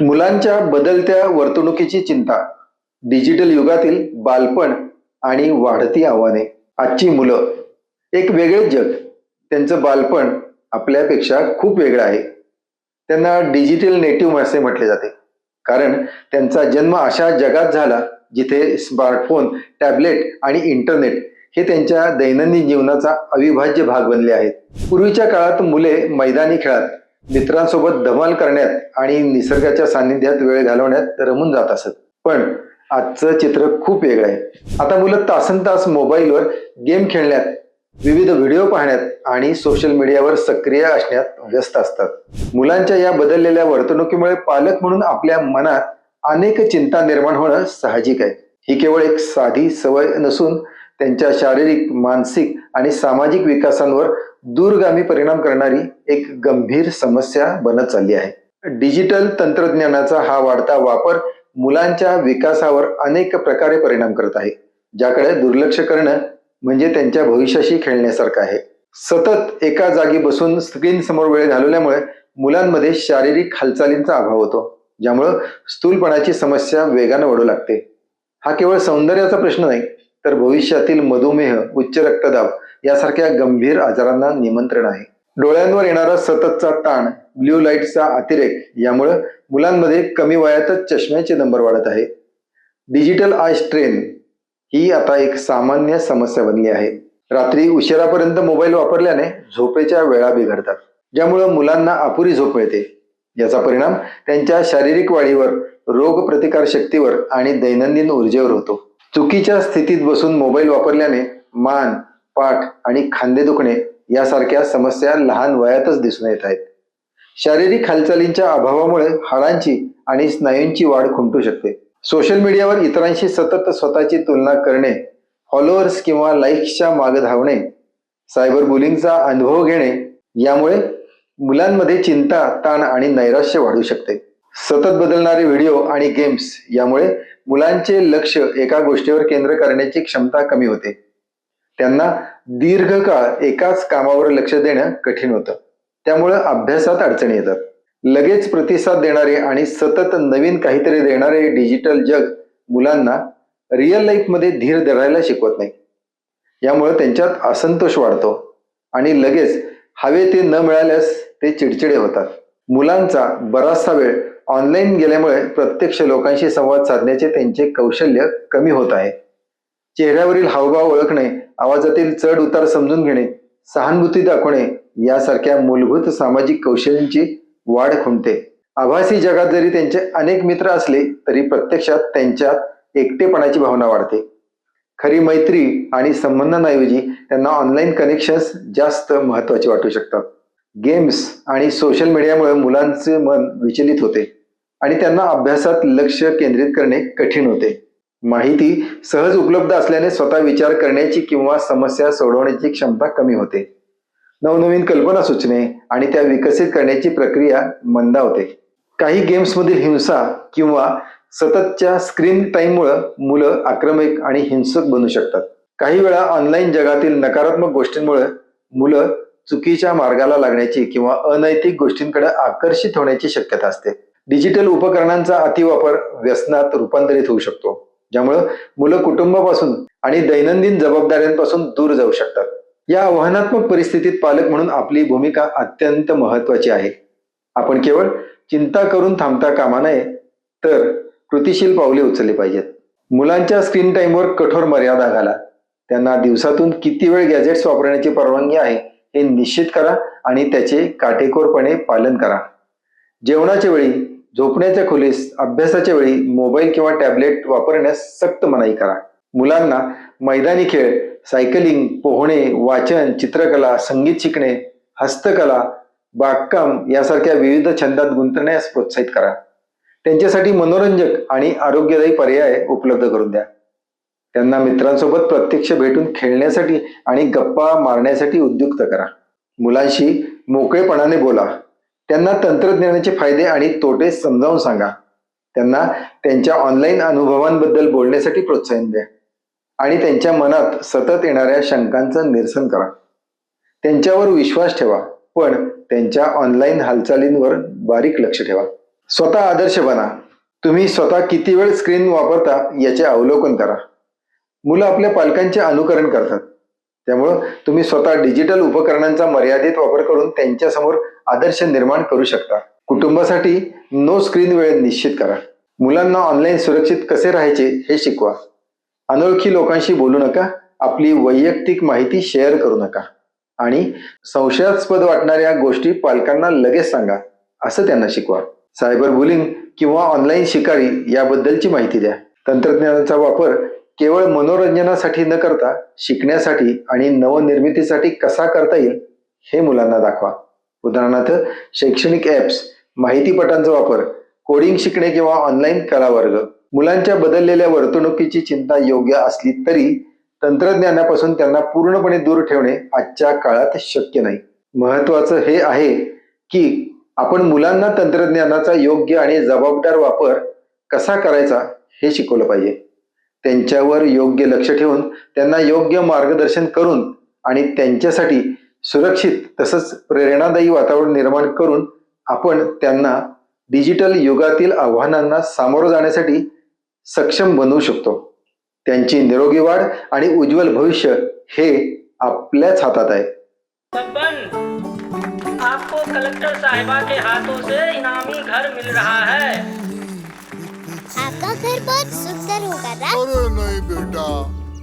मुलांच्या बदलत्या वर्तणुकीची चिंता डिजिटल युगातील बालपण आणि वाढती आव्हाने. आजची मुलं एक वेगळेच जग. त्यांचं बालपण आपल्यापेक्षा खूप वेगळं आहे. त्यांना डिजिटल नेटिव्ह असे म्हटले जाते. कारण त्यांचा जन्म अशा जगात झाला जिथे स्मार्टफोन टॅबलेट आणि इंटरनेट हे त्यांच्या दैनंदिन जीवनाचा अविभाज्य भाग बनले आहेत. पूर्वीच्या काळात मुले मैदानी खेळात मित्रांसोबत धमाल करण्यात आणि निसर्गाच्या सान्निध्यात वेळ घालवण्यात रमून जात असत. पण आजचं चित्र खूप वेगळं आहे. आता मुलं तासन तास मोबाईलवर गेम खेळण्यात विविध व्हिडिओ पाहण्यात आणि सोशल मीडियावर सक्रिय असण्यात व्यस्त असतात. मुलांच्या या बदललेल्या वर्तणुकीमुळे पालक म्हणून आपल्या मनात अनेक चिंता निर्माण होणं साहजिक आहे. ही केवळ एक साधी सवय नसून त्यांच्या शारीरिक मानसिक आणि सामाजिक विकासांवर दूरगामी परिणाम करणारी एक गंभीर समस्या बनत चालली आहे. डिजिटल तंत्रज्ञानाचा हा वाढता वापर मुलांच्या विकासावर अनेक प्रकारे परिणाम करत आहे ज्याकडे दुर्लक्ष करणं म्हणजे त्यांच्या भविष्याशी खेळण्यासारखं आहे. सतत एका जागी बसून स्क्रीन समोर वेळ घालवल्यामुळे मुलांमध्ये शारीरिक हालचालींचा अभाव होतो ज्यामुळं स्थूलपणाची समस्या वेगानं वाढू लागते. हा केवळ सौंदर्याचा प्रश्न नाही तर भविष्यातील मधुमेह उच्च रक्तदाब यासारख्या गंभीर आजारांना निमंत्रण आहे. डोळ्यांवर येणारा सततचा ताण ब्ल्यू लाईटचा अतिरेक यामुळे मुलांमध्ये कमी वयातच चष्म्याचे नंबर वाढत आहे. डिजिटल आय स्ट्रेन ही आता एक सामान्य समस्या बनली आहे. रात्री उशिरापर्यंत मोबाईल वापरल्याने झोपेच्या वेळा बिघडतात ज्यामुळं मुलांना अपुरी झोप मिळते. याचा परिणाम त्यांच्या शारीरिक वाढीवर रोग प्रतिकार शक्तीवर आणि दैनंदिन ऊर्जेवर होतो. चुकीच्या स्थितीत बसून मोबाईल वापरल्याने मान पाठ आणि खांदे दुखणे यासारख्या समस्या लहान वयातच दिसून येत आहेत. शारीरिक हालचालींच्या अभावामुळे हाडांची आणि स्नायूंची वाढ खुंटू शकते. सोशल मीडियावर इतरांशी सतत स्वतःची तुलना करणे फॉलोअर्स किंवा लाईक्सच्या मागे धावणे सायबर बुलिंगचा अनुभव घेणे यामुळे मुलांमध्ये चिंता ताण आणि नैराश्य वाढू शकते. सतत बदलणारे व्हिडिओ आणि गेम्स यामुळे मुलांचे लक्ष एका गोष्टीवर केंद्र करण्याची क्षमता कमी होते. त्यांना दीर्घकाळ एकाच कामावर लक्ष देणं कठीण होतं. त्यामुळं अभ्यासात अडचणी येतात. लगेच प्रतिसाद देणारे आणि सतत नवीन काहीतरी देणारे डिजिटल जग मुलांना रिअल लाईफमध्ये धीर धरायला शिकवत नाही. यामुळे त्यांच्यात असंतोष वाढतो आणि लगेच हवे ते न मिळाल्यास ते चिडचिडे होतात. मुलांचा बराचसा वेळ ऑनलाईन गेल्यामुळे प्रत्यक्ष लोकांशी संवाद साधण्याचे त्यांचे कौशल्य कमी होत आहे. चेहऱ्यावरील हावभाव ओळखणे आवाजातील चढ उतार समजून घेणे सहानुभूती दाखवणे यासारख्या मूलभूत सामाजिक कौशल्यांची वाढ खुंटते. आभासी जगात जरी त्यांचे अनेक मित्र असले तरी प्रत्यक्षात त्यांच्यात एकटेपणाची भावना वाढते. खरी मैत्री आणि संबंधांऐवजी त्यांना ऑनलाईन कनेक्शन्स जास्त महत्त्वाचे वाटू शकतात. गेम्स आणि सोशल मीडियामुळे मुलांचे मन विचलित होते आणि त्यांना अभ्यासात लक्ष केंद्रित करणे कठीण होते. माहिती सहज उपलब्ध असल्याने स्वतः विचार करण्याची किंवा समस्या सोडवण्याची क्षमता कमी होते. नवनवीन कल्पना सुचणे आणि त्या विकसित करण्याची प्रक्रिया मंदावते. काही गेम्समधील हिंसा किंवा सततच्या स्क्रीन टाईममुळं मुलं आक्रमक आणि हिंसक बनू शकतात. काही वेळा ऑनलाईन जगातील नकारात्मक गोष्टींमुळे मुलं चुकीच्या मार्गाला लागण्याची किंवा अनैतिक गोष्टींकडे आकर्षित होण्याची शक्यता असते. डिजिटल उपकरणांचा अतिवापर व्यसनात रूपांतरित होऊ शकतो. ज्यामुळं मुलं कुटुंबापासून आणि दैनंदिन जबाबदाऱ्यांपासून दूर जाऊ शकतात. या आव्हानात्मक परिस्थितीत पालक म्हणून आपली भूमिका अत्यंत महत्वाची आहे. आपण केवळ चिंता करून थांबता कामा नये तर कृतिशील पावले उचलली पाहिजेत. मुलांच्या स्क्रीन टाईमवर कठोर मर्यादा घाला. त्यांना दिवसातून किती वेळ गॅजेट्स वापरण्याची परवानगी आहे हे निश्चित करा आणि त्याचे काटेकोरपणे पालन करा. जेवणाच्या वेळी झोपण्याच्या खोलीस अभ्यासाच्या वेळी मोबाईल किंवा टॅबलेट वापरण्यास सक्त मनाई करा. मुलांना मैदानी खेळ सायकलिंग पोहणे वाचन चित्रकला संगीत शिकणे हस्तकला बागकाम यासारख्या विविध छंदात गुंतण्यास प्रोत्साहित करा. त्यांच्यासाठी मनोरंजक आणि आरोग्यदायी पर्याय उपलब्ध करून द्या. त्यांना मित्रांसोबत प्रत्यक्ष भेटून खेळण्यासाठी आणि गप्पा मारण्यासाठी उद्युक्त करा. मुलांशी मोकळेपणाने बोला. त्यांना तंत्रज्ञानाचे फायदे आणि तोटे समजावून सांगा. त्यांना त्यांच्या ऑनलाईन अनुभवांबद्दल बोलण्यासाठी प्रोत्साहन द्या. आणि त्यांच्या मनात सतत येणाऱ्या शंकांचं निरसन करा. त्यांच्यावर विश्वास ठेवा पण त्यांच्या ऑनलाईन हालचालींवर बारीक लक्ष ठेवा. स्वतः आदर्श बना. तुम्ही स्वतः किती वेळ स्क्रीन वापरता याचे अवलोकन करा. मुलं आपल्या पालकांचे अनुकरण करतात. त्यामुळं तुम्ही स्वतः डिजिटल उपकरणांचा मर्यादित वापर करून त्यांच्यासमोर आदर्श निर्माण करू शकता. कुटुंबासाठी नो स्क्रीन वेळ निश्चित करा. मुलांना ऑनलाईन सुरक्षित कसे राहायचे हे शिकवा. अनोळखी लोकांशी बोलू नका. आपली वैयक्तिक माहिती शेअर करू नका. आणि संशयास्पद वाटणाऱ्या गोष्टी पालकांना लगेच सांगा. असं त्यांना शिकवा. सायबर बुलिंग किंवा ऑनलाईन शिकारी याबद्दलची माहिती द्या. तंत्रज्ञानाचा वापर केवळ मनोरंजनासाठी न करता शिकण्यासाठी आणि नवनिर्मितीसाठी कसा करता येईल हे मुलांना दाखवा. उदाहरणार्थ शैक्षणिक ॲप्स माहितीपटांचा वापर कोडिंग शिकणे किंवा ऑनलाईन कला वर्ग मुलांच्या बदललेल्या वर्तणुकीची चिंता योग्य असली तरी तंत्रज्ञानापासून त्यांना पूर्णपणे दूर ठेवणे आजच्या काळात शक्य नाही. महत्वाचं हे आहे की आपण मुलांना तंत्रज्ञानाचा योग्य आणि जबाबदार वापर कसा करायचा हे शिकवलं पाहिजे. त्यांच्यावर योग्य लक्ष ठेवून त्यांना योग्य मार्गदर्शन करून आणि त्यांच्यासाठी सुरक्षित तसंच प्रेरणादायी वातावरण निर्माण करून आपण त्यांना डिजिटल युगातील आव्हानांना सामोरं जाण्यासाठी सक्षम बनवू शकतो. त्यांची निरोगी वाढ आणि उज्ज्वल भविष्य हे आपल्याच हातात आहे. आपको कलेक्टर साहिबा के हाथों से इनामी घर मिल रहा है। आपका घर बहुत सुंदर होगा ना अरे नहीं बेटा।